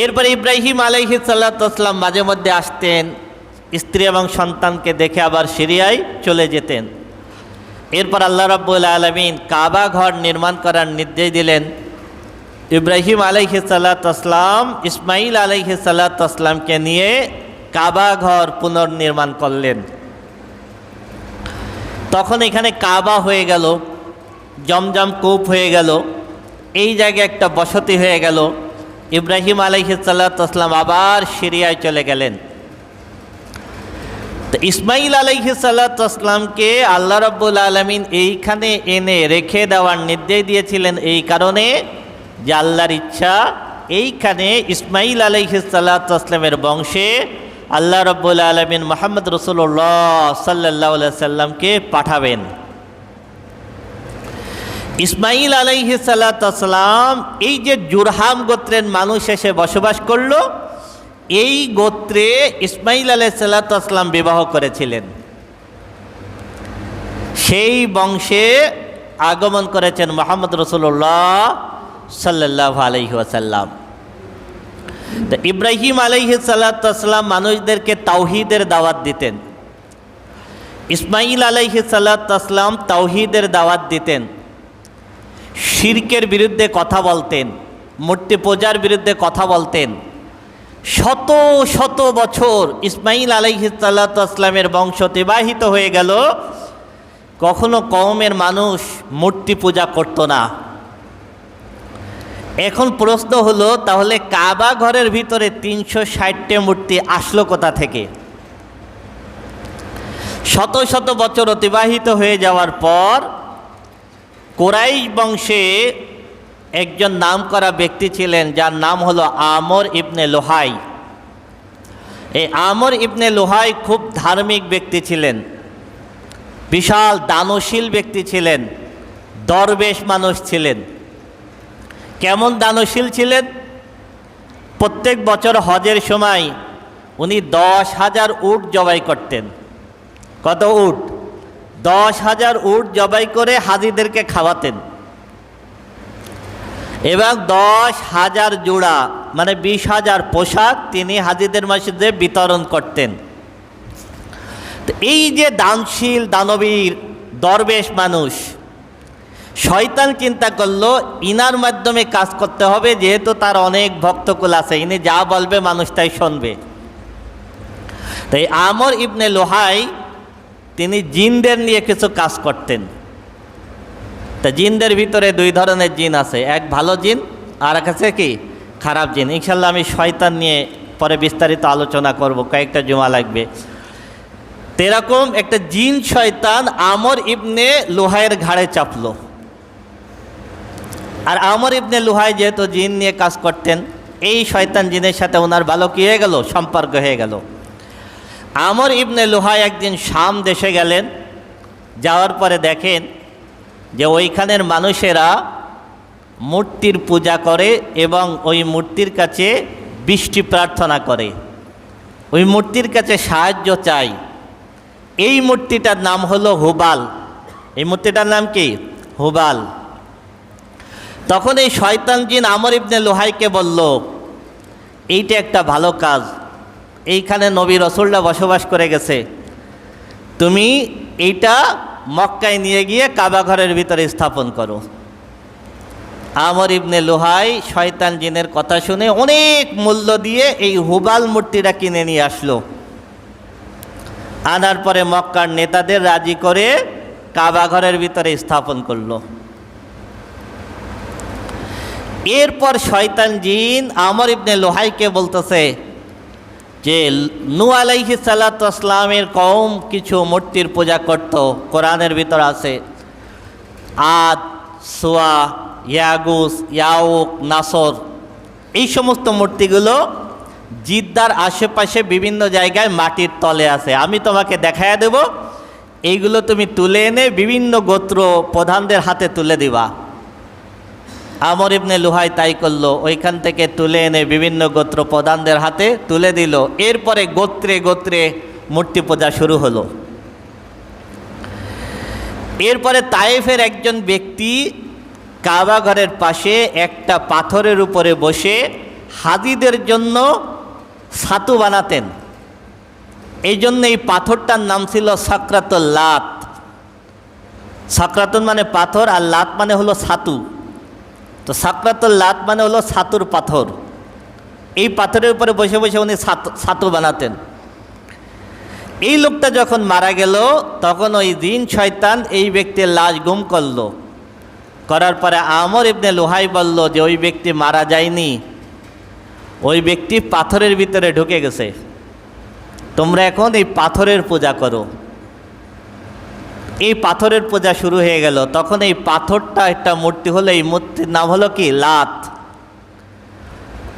এরপরে ইব্রাহিম আলাইহি সাল্লাতাম মাঝে মধ্যে আসতেন, স্ত্রী এবং সন্তানকে দেখে আবার সিরিয়ায় চলে যেতেন। এরপর আল্লাহ রাব্বুল আলমিন কাবা ঘর নির্মাণ করার নির্দেশ দিলেন। ইব্রাহিম আলাইহি সাল্লাতাম ইসমাইল আলাইহি সাল্লাতামকে নিয়ে কাবা ঘর পুনর্নির্মাণ করলেন। তখন এখানে কাবা হয়ে গেল, জমজম কূপ হয়ে গেল, এই জায়গায় একটা বসতি হয়ে গেল। ইব্রাহিম আলাইহি সাল্লাতাম আবার সিরিয়ায় চলে গেলেন। তো ইসমাইল আলাইহি সাল্লাতামকে আল্লাহ রব্বুল আলমিন এইখানে এনে রেখে দেওয়ার নির্দেশ দিয়েছিলেন এই কারণে যে আল্লাহর ইচ্ছা এইখানে ইসমাইল আলাইহি সাল্লাতামের বংশে আল্লাহ রব্বুল আলমিন মোহাম্মদ রসুল্লাহ সাল্লাহ সাল্লামকে পাঠাবেন। ইসমাইল আলাইহি সাল্লাতাম এই যে জুরহাম গোত্রের মানুষ এসে বসবাস করল, এই গোত্রে ইসমাইল আলাই সাল্লাতাম বিবাহ করেছিলেন। সেই বংশে আগমন করেছেন মোহাম্মদ রসুল্লাহ সাল্লাহ আলহি ওয়াসাল্লাম। তো ইব্রাহিম আলহি সাল্লাতাম মানুষদেরকে তাওহিদের দাওয়াত দিতেন। ইসমাইল আলহি সাল্লাতাম তাওহিদের দাওয়াত দিতেন। শির্কের বিরুদ্ধে কথা বলতেন, মূর্তি পূজার বিরুদ্ধে কথা বলতেন। শত শত বছর ইসমাইল আলাইহিসাল্লামের বংশ অতিবাহিত হয়ে গেল, কখনো কওমের মানুষ মূর্তি পূজা করত না। এখন প্রশ্ন হলো, তাহলে কাবা ঘরের ভিতরে তিনশো ষাটটে মূর্তি আসলো কোথা থেকে? শত শত বছর অতিবাহিত হয়ে যাওয়ার পর কোরাইশ বংশে একজন নাম করা ব্যক্তি ছিলেন, যার নাম হলো আমর ইবনে লোহাই। এই আমর ইবনে লোহাই খুব ধার্মিক ব্যক্তি ছিলেন, বিশাল দানশীল ব্যক্তি ছিলেন, দরবেশ মানুষ ছিলেন। কেমন দানশীল ছিলেন? প্রত্যেক বছর হজের সময় উনি দশ হাজার উট জবাই করতেন। কত উট? দশ হাজার উট জবাই করে হাজিদেরকে খাওয়াতেন। এবং দশ হাজার জোড়া মানে বিশ হাজার পোশাক তিনি হাজিদের মসজিদে বিতরণ করতেন। এই যে দানশীল, দানবীর, দরবেশ মানুষ, শয়তান চিন্তা করল, ইনার মাধ্যমে কাজ করতে হবে, যেহেতু তার অনেক ভক্তকুল আছে, ইনি যা বলবে মানুষ তাই শুনবে। তাই আমর ইবনে লোহাই তিনি জিনদের নিয়ে কিছু কাজ করতেন। তা জিনদের ভিতরে দুই ধরনের জিন আছে, এক ভালো জিন, আর এক আছে কি, খারাপ জিন। ইনশাল্লাহ আমি শয়তান নিয়ে পরে বিস্তারিত আলোচনা করব, কয়েকটা জমা লাগবে। তেরকম একটা জিন শয়তান আমর ইবনে লোহায়ের ঘাড়ে চাপলো। আর আমর ইবনে লোহায় যেহেতু জিন নিয়ে কাজ করতেন, এই শয়তান জিনের সাথে ওনার ভালো কী হয়ে গেল? সম্পর্ক হয়ে গেল। আমর ইবনে লোহায় একদিন শাম দেশে গেলেন, যাওয়ার পরে দেখেন যে ওইখানের মানুষেরা মূর্তির পূজা করে এবং ওই মূর্তির কাছে বৃষ্টি প্রার্থনা করে। ওই মূর্তির কাছে সাহায্য চাই। এই মূর্তিটার নাম হলো হুবাল। এই মূর্তিটার নাম কি? হুবাল। তখন এই শয়তান জিন আমর ইবনে লোহাইকে বলল, এইটা একটা ভালো কাজ। এইখানে নবী রসুল্লা বসবাস করে গেছে। তুমি এইটা মক্কায় নিয়ে গিয়ে কাবা ঘরের ভিতরে স্থাপন করো। আমর ইবনে লোহাই শয়তান জিনের কথা শুনে অনেক মূল্য দিয়ে এই হুবাল মূর্তিটা কিনে নিয়ে আসলো। আনার পরে মক্কার নেতাদের রাজি করে কাবা ঘরের ভিতরে স্থাপন করল। এরপর শয়তান জিন আমর ইবনে লোহাইকে বলতেছে যে নু আলাইহি সাল্লাতামের কম কিছু মূর্তির পূজা করত, কোরআনের ভিতর আছে। আদ, সোয়া, ইয়াগুস, ইয়াউক, নাসর, এই সমস্ত মূর্তিগুলো জিদ্দার আশেপাশে বিভিন্ন জায়গায় মাটির তলে আছে। আমি তোমাকে দেখায় দেব, এইগুলো তুমি তুলে এনে বিভিন্ন গোত্র প্রধানদের হাতে তুলে দিবা। আমর ইবনে লুহাই তাই করল, ওইখান থেকে তুলে এনে বিভিন্ন গোত্র প্রধানদের হাতে তুলে দিল। এরপরে গোত্রে গোত্রে মূর্তি পূজা শুরু হলো। এরপরে তায়েফের একজন ব্যক্তি কাবা ঘরের পাশে একটা পাথরের উপরে বসে হাজিদের জন্য ছাতু বানাতেন। এই জন্য এই পাথরটার নাম ছিল সাকরাতুল লাত। সাকরাতুল মানে পাথর আর লাত মানে হলো ছাতু। তো সাকরাতুল লাত মানে হলো ছাতুর পাথর। এই পাথরের উপরে বসে বসে উনি ছাতু বানাতেন। এই লোকটা যখন মারা গেল, তখন ওই দিন শয়তান এই ব্যক্তির লাশ গুম করল। করার পরে আমর ইবনে লোহাই বলল যে, ওই ব্যক্তি মারা যায়নি। ওই ব্যক্তি পাথরের ভিতরে ঢুকে গেছে। তোমরা এখন এই পাথরের পূজা করো। এই পাথরের পূজা শুরু হয়ে গেল। তখন এই পাথরটা একটা মূর্তি হলো, এই মূর্তির নাম হলো কি? লাত।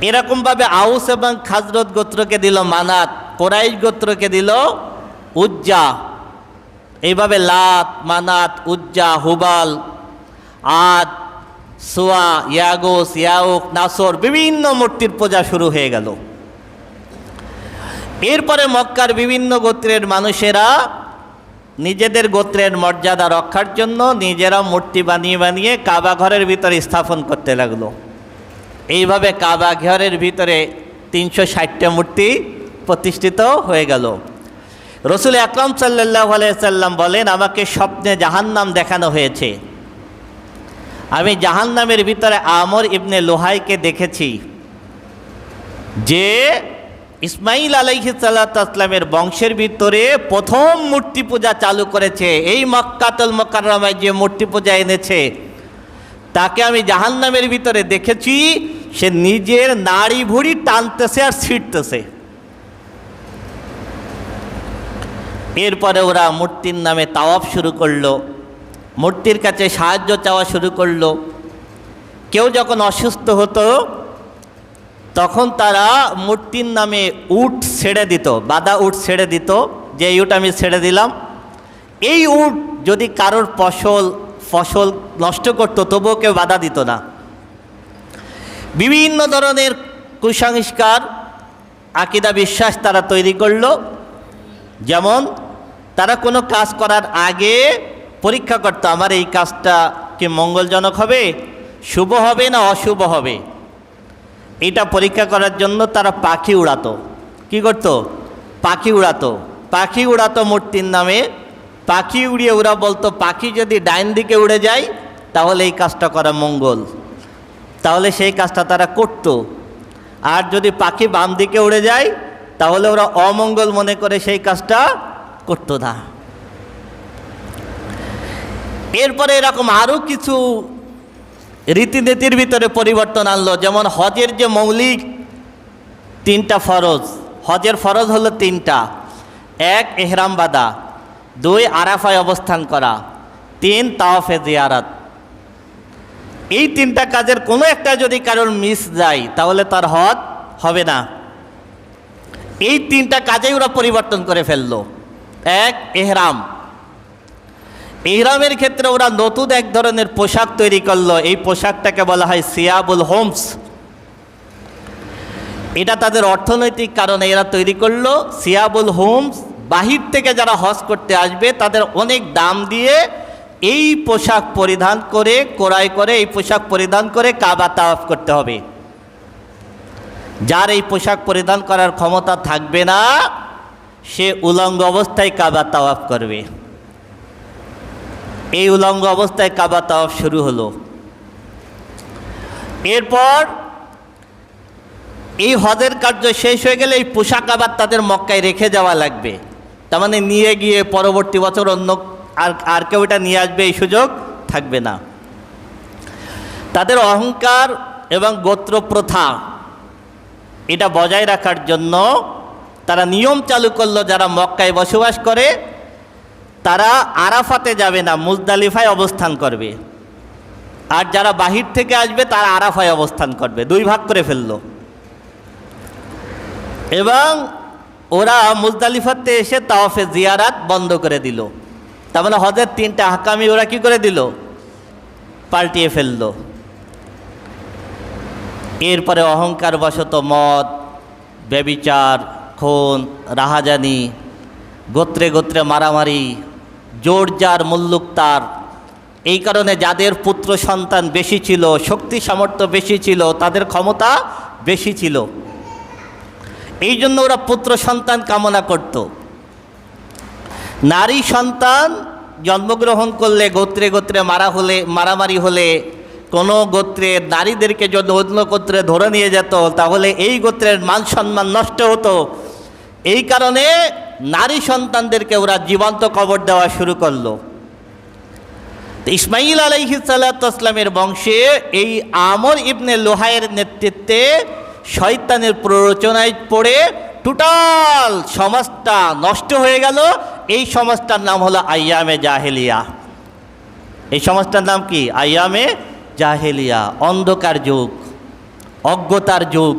এরকমভাবে আউস এবং খাজরত গোত্রকে দিল মানাত, কোরাইশ গোত্রকে দিল উজ্জা। এইভাবে লাত, মানাত, উজ্জা, হুবাল, আদ, সোয়া, ইয়াগোস, ইয়াউক, নাসর বিভিন্ন মূর্তির পূজা শুরু হয়ে গেল। এরপরে মক্কার বিভিন্ন গোত্রের মানুষেরা নিজেদের গোত্রের মর্যাদা রক্ষার জন্য নিজেরা মূর্তি বানিয়ে বানিয়ে কাবা ঘরের ভিতরে স্থাপন করতে লাগল। এইভাবে কাবা ঘরের ভিতরে তিনশো ষাটটা মূর্তি প্রতিষ্ঠিত হয়ে গেল। রসুল আকরম সাল্লাহ সাল্লাম বলেন, আমাকে স্বপ্নে জাহান্নাম দেখানো হয়েছে। আমি জাহান্নামের ভিতরে আমর ইবনে লোহাইকে দেখেছি। যে ইসমাইল আলাইহি সাল্লামের বংশের ভিতরে প্রথম মূর্তি পূজা চালু করেছে। এই মক্কাতুল মোকাররমায় যে মূর্তি পূজা এনেছে, তাকে আমি জাহান্নামের ভিতরে দেখেছি, সে নিজের নাড়ি ভুড়ি টানতেছে আর ছিটতেছে এরপরে ওরা মূর্তির নামে তাওয়াফ শুরু করল, মূর্তির কাছে সাহায্য চাওয়া শুরু করল। কেউ যখন অসুস্থ হতো তখন তারা মূর্তির নামে উট ছেড়ে দিত বাদা উট ছেড়ে দিত, যে উট আমি ছেড়ে দিলাম। এই উট যদি কারোর ফসল ফসল নষ্ট করতো, তবুও কেউ বাধা দিত না। বিভিন্ন ধরনের কুসংস্কার, আকিদা, বিশ্বাস তারা তৈরি করল। যেমন, তারা কোনো কাজ করার আগে পরীক্ষা করতো, আমার এই কাজটা কি মঙ্গলজনক হবে, শুভ হবে না অশুভ হবে? এটা পরীক্ষা করার জন্য তারা পাখি উড়াতো। কি করতো? পাখি উড়াতো। পাখি উড়াতো মূর্তির নামে। পাখি উড়িয়ে ওরা বলতো, পাখি যদি ডাইন দিকে উড়ে যায়, তাহলে এই কাজটা করা মঙ্গল। তাহলে সেই কাজটা তারা করত। আর যদি পাখি বাম দিকে উড়ে যায়, তাহলে ওরা অমঙ্গল মনে করে সেই কাজটা করতো না। এরপরে এরকম আরও কিছু রীতিনীতির ভিতরে পরিবর্তন আনলো। যেমন হজের যে মৌলিক তিনটা ফরজ, হজের ফরজ হলো তিনটা। এক, এহরাম বাদা দুই, আরাফায় অবস্থান করা। তিন, তাওয়াফে জিয়ারাত। এই তিনটা কাজের কোনো একটা যদি কারোর মিস যায়, তাহলে তার হজ হবে না। এই তিনটা কাজেই ওরা পরিবর্তন করে ফেলল। এক, এহরাম। ইহরামের ক্ষেত্রে ওরা নতুন এক ধরনের পোশাক তৈরি করল। এই পোশাকটাকে বলা হয় সিয়াবুল হোমস। এটা তাদের অর্থনৈতিক কারণে এরা তৈরি করল। সিয়াবুল হোমস, বাহির থেকে যারা হজ করতে আসবে, তাদের অনেক দাম দিয়ে এই পোশাক পরিধান করে কোড়াই করে, এই পোশাক পরিধান করে কাবা তাওয়াফ করতে হবে। যার এই পোশাক পরিধান করার ক্ষমতা থাকবে না, সে উলঙ্গ অবস্থায় কাবা তাওয়াফ করবে। এই উলঙ্গ অবস্থায় কাবা তাওয়াফ শুরু হলো। এরপর এই হজের কার্য শেষ হয়ে গেলে এই পোশাক আবার তাদের মক্কায় রেখে যাওয়া লাগবে। তার মানে নিয়ে গিয়ে পরবর্তী বছর অন্য আর আর কেউ এটা নিয়ে আসবে, এই সুযোগ থাকবে না। তাদের অহংকার এবং গোত্র প্রথা এটা বজায় রাখার জন্য তারা নিয়ম চালু করল যারা মক্কায় বসবাস করে তারা আরাফাতে যাবে না, মুজদালিফায় অবস্থান করবে। আর যারা বাহির থেকে আসবে, তারা আরাফায় অবস্থান করবে। দুই ভাগ করে ফেলল। এবং ওরা মুজদালিফাতে এসে তাওয়াফে জিয়ারাত বন্ধ করে দিল। তার মানে হজের তিনটা হাকামি ওরা কি করে দিল? পাল্টিয়ে ফেলল। এরপরে অহংকার বশত মদ, ব্যবিচার, খুন, রাহাজানি, গোত্রে গোত্রে মারামারি জোর যার মুল্লুক তার। এই কারণে যাদের পুত্র সন্তান বেশি ছিল, শক্তি সামর্থ্য বেশি ছিল, তাদের ক্ষমতা বেশি ছিল। এই জন্য ওরা পুত্র সন্তান কামনা করত। নারী সন্তান জন্মগ্রহণ করলে, গোত্রে গোত্রে মারা হলে, মারামারি হলে, কোনো গোত্রের নারীদেরকে যদি অন্য গোত্রে ধরে নিয়ে যেত, তাহলে এই গোত্রের মান সম্মান নষ্ট হতো। এই কারণে নারী সন্তানদেরকে ওরা জীবন্ত কবর দেওয়া শুরু করল। ইসমাইল আলাইহি সাল্লাতামের বংশে এই আমর ইবনে লোহায়ের নেতৃত্বে শয়তানের প্ররোচনায় পড়ে টোটাল সমাজটা নষ্ট হয়ে গেল। এই সমাজটার নাম হলো আইয়ামে জাহেলিয়া। এই সমাজটার নাম কি? আইয়ামে জাহেলিয়া। অন্ধকার যুগ, অজ্ঞতার যুগ।